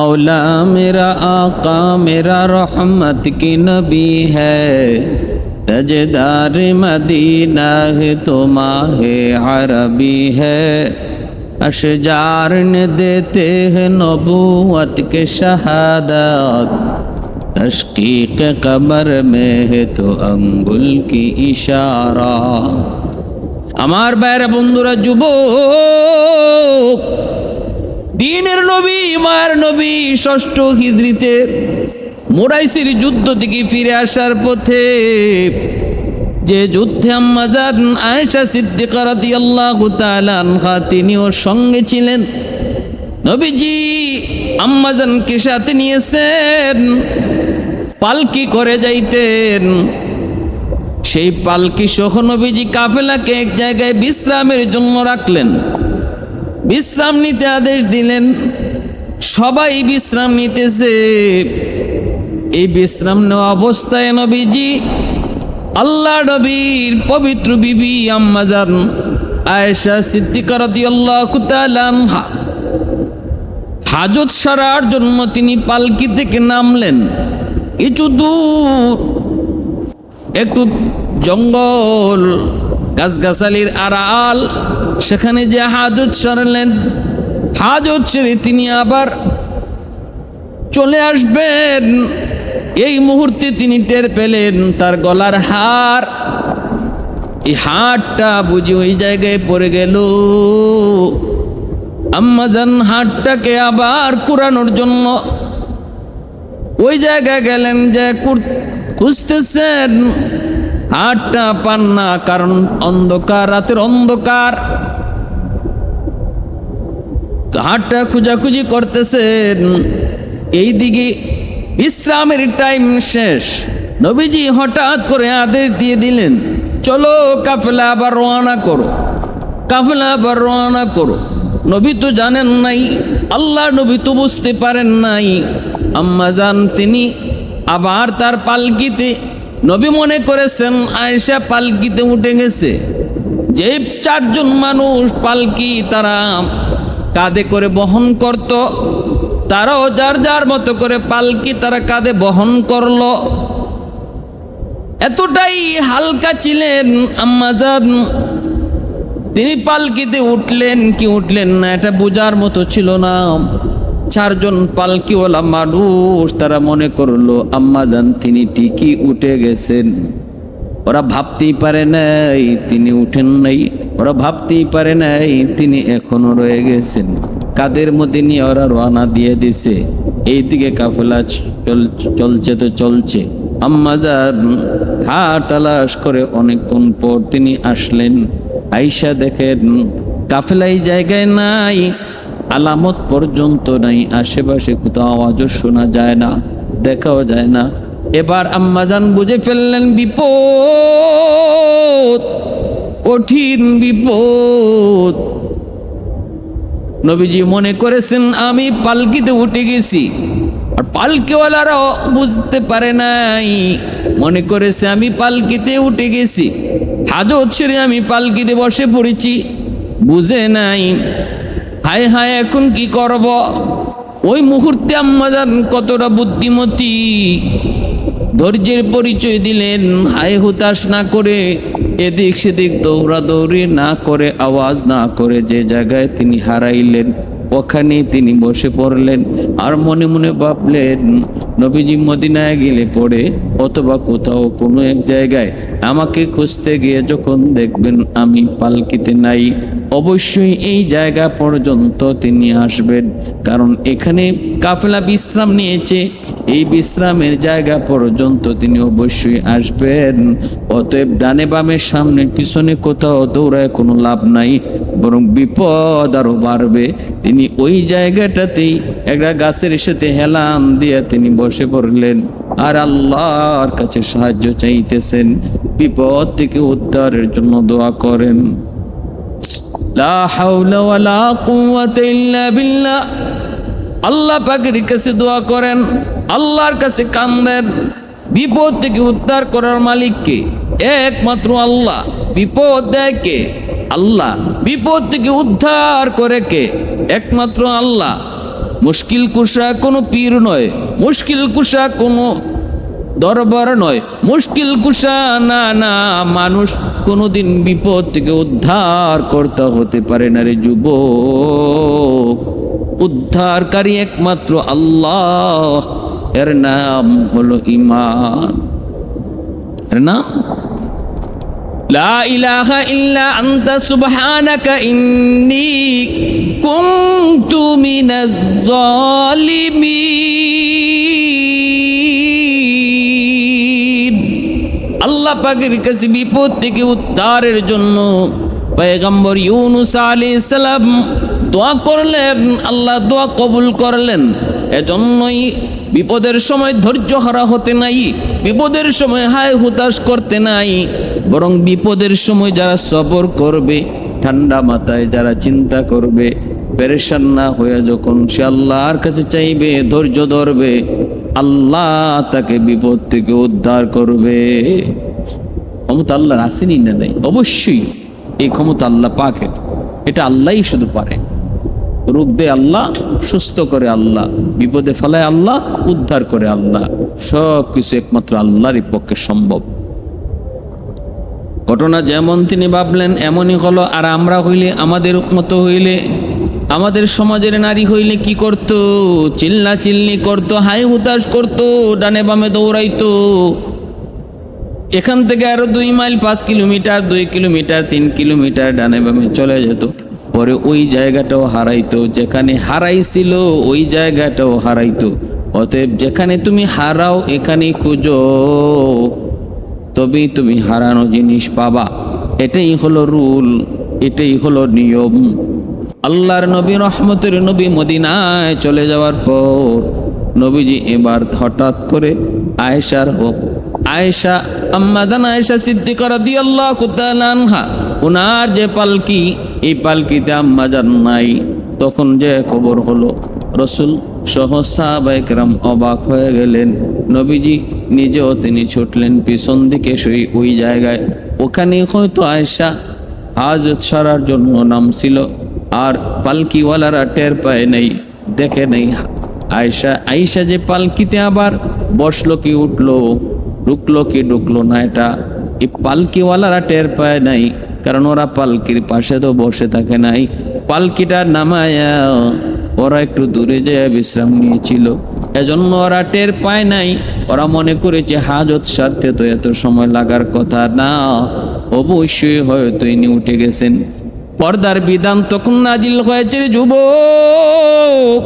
मौला मेरा आका मेरा रहमत की नबी है तजदार मदीना है तो माहे अरबी है अशजार ने देते हैं नबूवत के शहादत तशकीक कबर में है तो अंगुल की इशारा আমার বাইরা বন্ধুরা যুবক দিনের নবী, মায়ের নবী, ষষ্ঠ হিজড়িতে মোরাইসির যুদ্ধ থেকে ফিরে আসার পথে যে যুদ্ধে আম্মাজান আয়েশা আনহা তিনিও সঙ্গে ছিলেন। নবীজি আম্মাজানকে সাথে নিয়েছেন, পালকি করে যাইতেন। সেই পালকি সহ নবীজি কাফেলাকে এক জায়গায় বিশ্রামের জন্য রাখলেন। বিশ্রাম নিতে আদেশ দিলেন। সবাই বিশ্রাম নিতেছে। এই বিশ্রাম নেওয়া অবস্থায় নবীজি আল্লাহ নবীর পবিত্র বিবি আম্মাজান আয়েশা সিদ্দিকা রাদিয়াল্লাহু তাআলা আনহা হাজত সারার জন্য তিনি পালকি থেকে নামলেন। কিছু দূর, একটু জঙ্গল গাছগাছালির আড়াল, সেখানে যে হাজত সারলেন, হাজত সেরে তিনি আবার চলে আসবেন। এই মুহূর্তে তিনি টের পেলেন তার গলার হার। এই হাটটা বুঝি ওই জায়গায় পড়ে গেল। আম্মাজান হাটটাকে আবার কুরানোর জন্য ওই জায়গায় গেলেন যে খুঁজতেছেন। হাটটা পান না, কারণ অন্ধকার, রাতের অন্ধকার। হাটটা খুঁজাখুঁজি করতেছেন। এই দিকে বিশ্রামের টাইম শেষ। নবীজি হঠাৎ করে আদেশ দিয়ে দিলেন, চলো কাফেলা আবার রওনা করো, কাফেলা আবার রওনা করো। নবী তো জানেন নাই, আল্লাহ নবী তো বুঝতে পারেন নাই। আম্মা জান, তিনি আবার তার পালকিতে নবী মনে করেছেন, আয়েশা পালকিতে উঠে গেছে। যে চারজন মানুষ পালকি তারা কাঁধে করে বহন করত, তারাও যার যার মতো করে পালকি তারা কাঁধে বহন করল। এতটাই হালকা ছিলেন আম্মাজান তিনি পালকিতে উঠলেন, কি উঠলেন না, এটা বোঝার মতো ছিল না। চারজন পালকিওয়ালা মানুষ তারা মনে করল, আম্মা আম্মাজান তিনি ঠিকই উঠে গেছেন। ওরা ভাবতেই পারে নাই, তিনি উঠেন নাই। ওরা ভাবতেই পারে নাই, তিনি এখনও রয়ে গেছেন। কাদের মধ্যে নিয়ে ওরা রওনা দিয়ে দিছে? এইদিকে কাফেলা চল- চলছে তো চলছে। আম্মাজান হা তালাশ করে অনেকক্ষণ পর তিনি আসলেন। আইসা দেখেন, কাফেলাই জায়গায় নাই। আলামত পর্যন্ত নাই, আশেপাশে কোথাও আওয়াজও শোনা যায় না, দেখাও যায় না। এবার আম্মাজান বুঝে ফেললেন, বিপদ, কঠিন বিপদ। নবীজি মনে করেছেন, আমি পালকিতে উঠে গেছি, আর পালকিওয়ালারাও বুঝতে পারে নাই। মনে করেছে, আমি পালকিতে উঠে গেছি, হাজত ছেড়ে আমি পালকিতে বসে পড়েছি, বুঝে নাই। হায় হায়, এখন কি করব? ওই মুহূর্তে আম্মাজান কতটা বুদ্ধিমতী। ধৈর্যের পরিচয় দিলেন, হায় হুতাশ না করে, এদিক সেদিক দৌড়াদৌড়ি না করে, আওয়াজ না করে যে জায়গায় তিনি হারাইলেন ওখানে তিনি বসে পড়লেন। আর মনে মনে ভাবলেন, নবীজি মদিনায় গেলে পড়ে, অথবা কোথাও কোনো এক জায়গায় আমাকে খুঁজতে গিয়ে যখন দেখবেন আমি পালকিতে নাই। অবশ্যই এই জায়গা পর্যন্ত তিনি আসবেন। কারণ এখানে কাফেলা বিশ্রাম নিয়েছে। এই বিশ্রামের জায়গা পর্যন্ত তিনি অবশ্যই আসবেন। অতএব ডানে বামের সামনে পিছনে কোথাও দৌড়ায় কোনো লাভ নাই। বরং বিপদ আরও বাড়বে। তিনি ওই জায়গাটাতেই একটা গাছের সাথে হেলান দিয়ে তিনি বসে পড়লেন। আর আল্লাহর কাছে সাহায্য চাইতেছেন। বিপদ থেকে উদ্ধারের জন্য দোয়া করেন। লা হাওলা ওয়ালা কুওয়াতা ইল্লা বিল্লাহ। আল্লাহ পাকের কাছে দোয়া করেন, আল্লাহর কাছে কান্দেন। বিপদ থেকে উদ্ধার করার মালিককে একমাত্র আল্লাহ। বিপদ দেয় কে? আল্লাহ। বিপদ থেকে উদ্ধার করে কে? একমাত্র আল্লাহ। মুশকিল কুশা কোনো পীর নয়, মুশকিল কুশা কোনো দরবার নয়। মুশকিল কুশা, না না, মানুষ কোনোদিন বিপদ থেকে উদ্ধার করতে হতে পারে না রে যুব উদ্ধারকারী একমাত্র আল্লাহ। এর নাম হলো ইমান এর নাম? লা ইলাহা আল্লাহ পাকের কাছে বিপদ থেকে উদ্ধারের জন্য পয়গম্বর ইউনুস আলাইহিস সালাম দোয়া করলেন, আল্লাহ দোয়া কবুল করলেন। এজন্যই বিপদের সময় ধৈর্য হারা হতে নাই, বিপদের সময় হায় হুতাশ করতে নাই, বরং বিপদের সময় যারা সবর করবে, ঠান্ডা মাথায় যারা চিন্তা করবে, পেরেশান না হয়ে যখন সে আল্লাহর কাছে চাইবে, ধৈর্য ধরবে আল্লাহ তাকে বিপদ থেকে উদ্ধার করবে। ক্ষমতা আল্লাহর আসেনি না নাই? অবশ্যই এই ক্ষমতা আল্লাহ পাকের। এটা আল্লাহই শুধু পারে। রোগ দেয় আল্লাহ, সুস্থ করে আল্লাহ, বিপদে ফেলায় আল্লাহ, উদ্ধার করে আল্লাহ। সব কিছু একমাত্র আল্লাহরই পক্ষে সম্ভব। ঘটনা যেমন তিনি ভাবলেন, এমনই হলো। আর আমরা হইলে, আমাদের মতো হইলে আমাদের সমাজের নারী হইলে কি করত? চিল্লা চিল্লি করতো হাই হুতাশ করতো, ডানে বামে দৌড়াইতো। এখান থেকে আরও দুই মাইল, পাঁচ কিলোমিটার, দুই কিলোমিটার, তিন কিলোমিটার ডানে বামে চলে যেত। পরে ওই জায়গাটাও হারাইতো, যেখানে হারাইছিল ওই জায়গাটাও হারাইতো। অতএব যেখানে তুমি হারাও এখানে খুঁজো। তবেই তুমি হারানো জিনিস পাবা। এটাই হলো রুল, এটাই হলো নিয়ম। আল্লাহর নবী, রহমতের নবী মদিনায় চলে যাওয়ার পর নবীজি এবার হঠাৎ করে আয়েশার হোক, আয়েশা আম্মাদান আয়েশা সিদ্দিকা রাদিয়াল্লাহু তাআলা আনহা ওনার যে পালকি, এই পালকিতে আম্মাজান নাই। তখন যে খবর হলো, রসুল সহ সাহাবাইকরাম অবাক হয়ে গেলেন। নবীজি নিজেও তিনি ছুটলেন পিছন দিকে সেই ওই জায়গায়। ওখানে হয়তো আয়েশা হাজত সারার জন্য নাম ছিল আর পালকিওয়ালারা টের পায় নেই, দেখে নেই। আয়সা আয়সা যে পালকিতে আবার বসল কি উঠল ঢুকলো কি ঢুকলো না এটা এই পালকিওয়ালারা টের পায় নাই? কারণ ওরা পালকির পাশে তো বসে থাকে নাই। পালকিটা নামায়া ওরা একটু দূরে যেয়ে বিশ্রাম নিয়েছিল। এজন্য ওরা টের পায় নাই। ওরা মনে করেছে, হাজত সারতে তো এত সময় লাগার কথা না। অবশ্যই হয়তো ইনি উঠে গেছেন। পর্দার বিধান তখন নাজিল হয়েছে যুবক।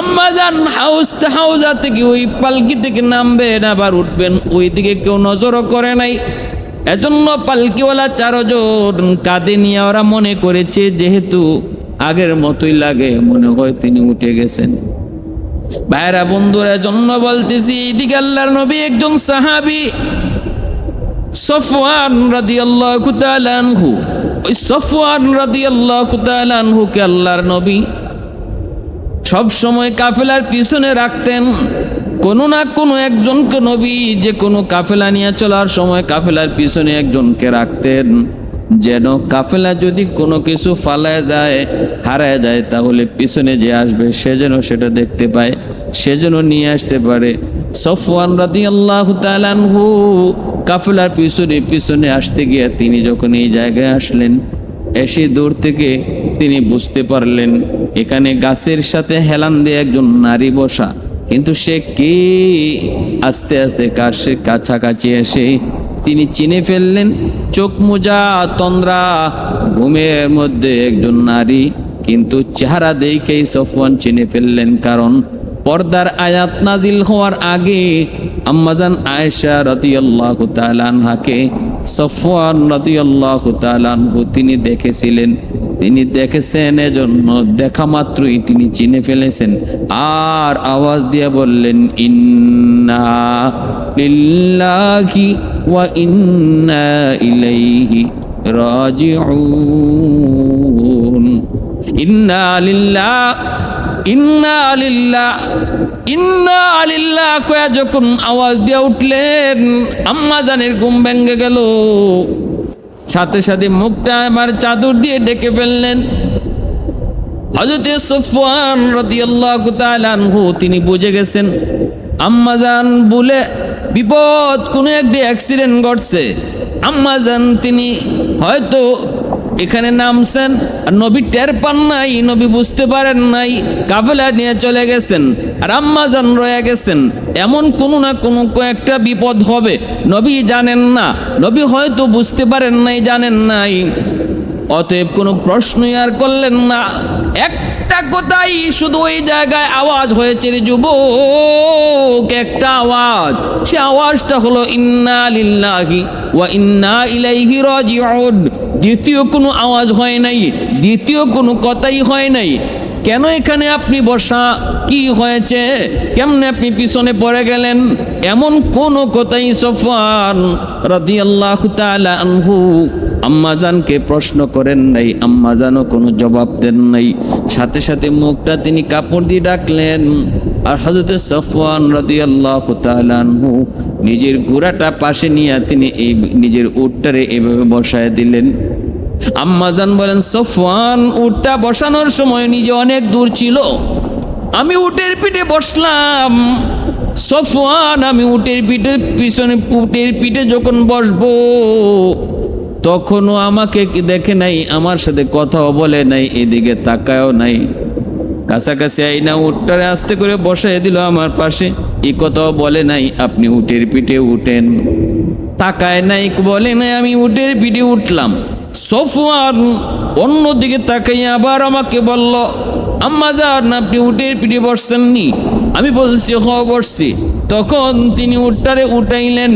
আম্মা যান হাউস হাউজা থেকে ওই পালকি থেকে নামবেন আবার উঠবেন ওই দিকে কেউ নজরও করে নাই। এজন্য পালকিওয়ালা চারজন কাঁদে নিয়ে ওরা মনে করেছে, যেহেতু আগের মতোই লাগে, মনে হয় তিনি উঠে গেছেন। ভাইরা বন্ধুরা জন্য বলতেছি, এইদিকে আল্লাহর নবী একজন সাহাবি, সফওয়ান রাদিয়াল্লাহু তাআলা আনহু ওই সফওয়ান রাদিয়াল্লাহু তাআলা আনহুকে আল্লাহর নবী সব সময় কাফেলার পিছনে রাখতেন। কোনো না কোনো একজনকে নবী যে কোনো কাফেলা নিয়ে চলার সময় কাফেলার পিছনে একজনকে রাখতেন। যেন কাফেলা যদি কোনো কিছু ফালায় যায়, হারায় যায়, তাহলে পিছনে যে আসবে, সে যেন সেটা দেখতে পায়, সে যেন নিয়ে আসতে পারে। সফওয়ান রাদি আল্লাহ তালানহু কাফেলার পিছনে পিছনে আসতে গিয়ে তিনি যখন এই জায়গায় আসলেন, এসে দূর থেকে তিনি বুঝতে পারলেন, এখানে গাছের সাথে হেলান দিয়ে একজন নারী বসা। কিন্তু সে কে? আস্তে আস্তে কাছে কাছাকাছি এসে তিনি চিনে ফেললেন, চোখ মোজা তন্দ্রা, ঘুমের মধ্যে একজন নারী, কিন্তু চেহারা দেখেই সফওয়ান চিনে ফেললেন। কারণ পর্দার আয়াত নাজিল হওয়ার আগে আম্মাজান আয়েশা রাদিয়াল্লাহু তাআলা আনহাকে সফওয়ান রাদিয়াল্লাহু তাআলা আনহু তিনি দেখেছিলেন। তিনি দেখেছেন, এজন্য দেখা মাত্রই তিনি চিনে ফেলেছেন। আর আওয়াজ দিয়ে বললেন, ইন্না লিল্লাহি ওয়া ইন্না ইলাইহি রাজিউন। ইন্না লিল্লাহ ইন্না লিল্লাহ ইন্না লিল্লাহ কয়া যখন আওয়াজ দিয়ে উঠলেন, আম্মা জানের ঘুম ভেঙে গেল। সাথে সাথে মুখটা এবার চাদর দিয়ে ডেকে ফেললেন। হজরতে সফওয়ান রাদিয়াল্লাহু তাআলা আনহু, তিনি বুঝে গেছেন আম্মাজান বলে, বিপদ কোনো একটি অ্যাক্সিডেন্ট ঘটছে। আম্মাজান তিনি হয়তো এখানে নামছেন। আর নবী টের পান নাই, নবী বুঝতে পারেন নাই, কাফেলা নিয়ে চলে গেছেন আর আম্মাজান রয়ে গেছেন। এমন কোনো না কোনো একটা বিপদ হবে, নবী জানেন না, নবী হয়তো বুঝতে পারেন নাই, জানেন নাই। অতএব কোনো প্রশ্নই আর করলেন না। একটা কথাই শুধু ওই জায়গায় আওয়াজ হয়েছে যুবক, একটা আওয়াজ। সে আওয়াজটা হলো, ইন্না লিল্লাহি ওয়া ইন্না ইলাইহি রাজিউন। দ্বিতীয় কোনো আওয়াজ হয় নাই, দ্বিতীয় কোনো কথাই হয় নাই। কেন এখানে আপনি বসা? কি হয়েছে? কেমনে আপনি পিছনে পড়ে গেলেন? এমন কোন কথাই সফান রাদিয়াল্লাহু তাআলা আনহু আম্মাজানকে প্রশ্ন করেন নাই, আম্মাজানও কোনো জবাব দেন নাই। সাথে সাথে মুখটা তিনি কাপড় দিয়ে ডাকলেন, আর হজরত সফওয়ান রাদিয়াল্লাহু তাআলা নিজের গুড়াটা পাশে নিয়ে তিনি এই নিজের উটটারে এভাবে বসায় দিলেন। আম্মাজান বলেন, সফওয়ান, উটটা বসানোর সময় নিজে অনেক দূর ছিল। আমি উটের পিঠে বসলাম। সফওয়ান, আমি উটের পিঠে, পিছনে উটের পিঠে যখন বসবো তখনও আমাকে কি দেখে নাই, আমার সাথে কথাও বলে নাই, এদিকে তাকায়ও নাই। কাছাকাছি আইনা উটটারে আস্তে করে বসাই দিল আমার পাশে এই কথাও বলে নাই, আপনি উটের পিঠে উঠেন। তাকায় নাই, বলে নাই, আমি উটের পিঠে উঠলাম। সফওয়ান অন্যদিকে তাকাইয়া আবার আমাকে বলল, আম্মা যান আপনি উটের পিঠে বসছেননি? আমি বলছি হ বসছি। তখন তিনি উটটারে উঠাইলেন।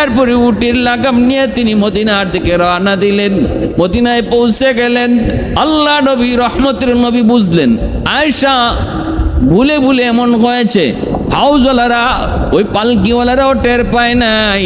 এরপরে উটের লাগাম নিয়ে তিনি মদিনার দিকে রওনা দিলেন। মদিনায় পৌঁছে গেলেন। আল্লাহ নবী রহমতের নবী বুঝলেন আয়সা ভুলে ভুলে এমন হয়েছে। হাউজওয়ালারা, ওই পালকিওয়ালারাও টের পায় নাই।